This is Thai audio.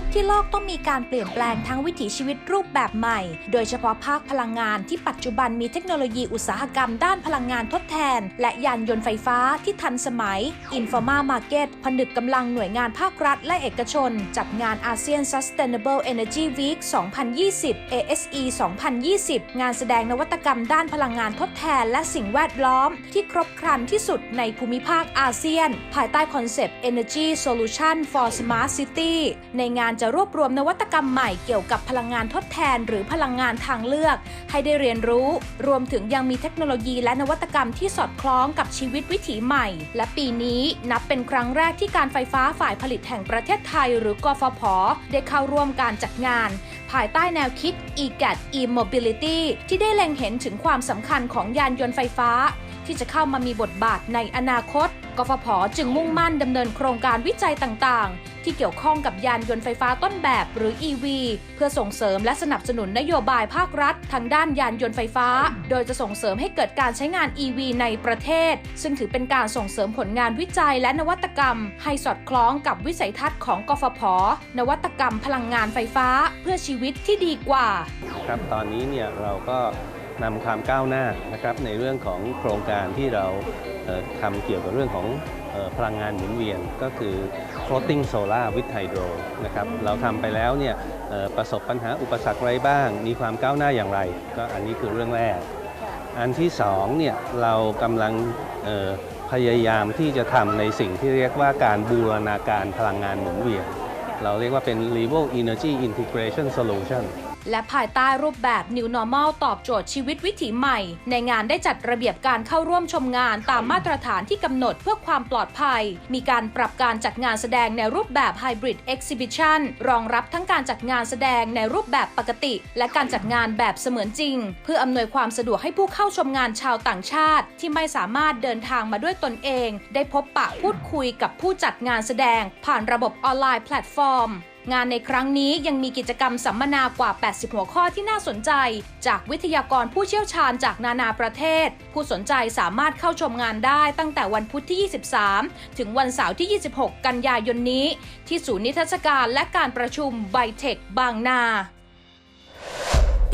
ยุคที่โลกต้องมีการเปลี่ยนแปลงทั้งวิถีชีวิตรูปแบบใหม่ โดยเฉพาะภาคพลังงานที่ปัจจุบันมีเทคโนโลยีอุตสาหกรรมด้านพลังงานทดแทน และยานยนต์ไฟฟ้าที่ทันสมัย Informa Market ผนึกกำลังหน่วยงานภาครัฐและเอกชน จัดงานอาเซียน Sustainable Energy Week 2020 ASE 2020 งานแสดงนวัตกรรมด้านพลังงานทดแทน และสิ่งแวดล้อม ที่ครบครันที่สุดในภูมิภาคอาเซียน ภายใต้คอนเซปต์ Energy Solution for Smart City ในงานจะรวบรวมนวัตกรรมใหม่เกี่ยวกับพลังงานทดแทน หรือพลังงานทางเลือก ให้ได้เรียนรู้ รวมถึงยังมีเทคโนโลยีและนวัตกรรมที่สอดคล้องกับชีวิตวิถีใหม่ และปีนี้นับเป็นครั้งแรกที่การไฟฟ้าฝ่ายผลิตแห่งประเทศไทย หรือกฟผ ได้เข้าร่วมการจัดงาน ภายใต้แนวคิด e-GAT e-mobility ที่ได้เล็งเห็นถึงความสำคัญของยานยนต์ไฟฟ้า ที่จะเข้ามามีบทบาทในอนาคต กฟผจึงมุ่งมั่นดำเนินโครงการวิจัยต่างๆ ที่เกี่ยวข้องกับยานยนต์ไฟฟ้าต้นแบบหรือ EV เพื่อส่งเสริมและสนับสนุนนโยบายภาครัฐ ทางด้านยานยนต์ไฟฟ้า โดยจะส่งเสริมให้เกิดการใช้งาน EV ในประเทศ ซึ่งถือเป็นการส่งเสริมผลงานวิจัยและนวัตกรรม ให้สอดคล้องกับวิสัยทัศน์ของกฟผ นวัตกรรมพลังงานไฟฟ้า เพื่อชีวิตที่ดีกว่า ครับตอนนี้เนี่ยเราก็ นำความก้าวหน้านะครับในเรื่องของโครงการที่เราเทำเกี่ยวกับเรื่องของออพลังงานหมุนเวียนก็คือ floating solar with hydro นะครับเราทำไปแล้วเนี่ยประสบปัญหาอุปสรรคอะไรบ้าง มีความก้าวหน้าอย่างไร ก็อันนี้คือเรื่องแรก อันที่สองเนี่ยเรากำลังพยายามที่จะทำในสิ่งที่เรียกว่าการบูรณาการพลังงานหมุนเวียน เราเรียกว่าเป็น Level Energy Integration Solution และภายใต้รูปแบบ New Normal ตอบโจทย์ชีวิตวิถีใหม่ ในงานได้จัดระเบียบการเข้าร่วมชมงานตามมาตรฐานที่กำหนดเพื่อความปลอดภัย มีการปรับการจัดงานแสดงในรูปแบบ Hybrid Exhibition รองรับทั้งการจัดงานแสดงในรูปแบบปกติ และการจัดงานแบบเสมือนจริง เพื่ออำนวยความสะดวกให้ผู้เข้าชมงานชาวต่างชาติ ที่ไม่สามารถเดินทางมาด้วยตนเอง ได้พบปะพูดคุยกับผู้จัดงานแสดง ผ่านระบบออนไลน์แพลตฟอร์ม งานในครั้งนี้ยังมีกิจกรรมสัมมนากว่า 80 หัวข้อที่น่าสนใจ จากวิทยากรผู้เชี่ยวชาญจากนานาประเทศ ผู้สนใจสามารถเข้าชมงานได้ตั้งแต่วันพุธที่ 23 ถึงวันเสาร์ที่ 26 กันยายนนี้ ที่ศูนย์นิทรรศการและการประชุมไบเทคบางนา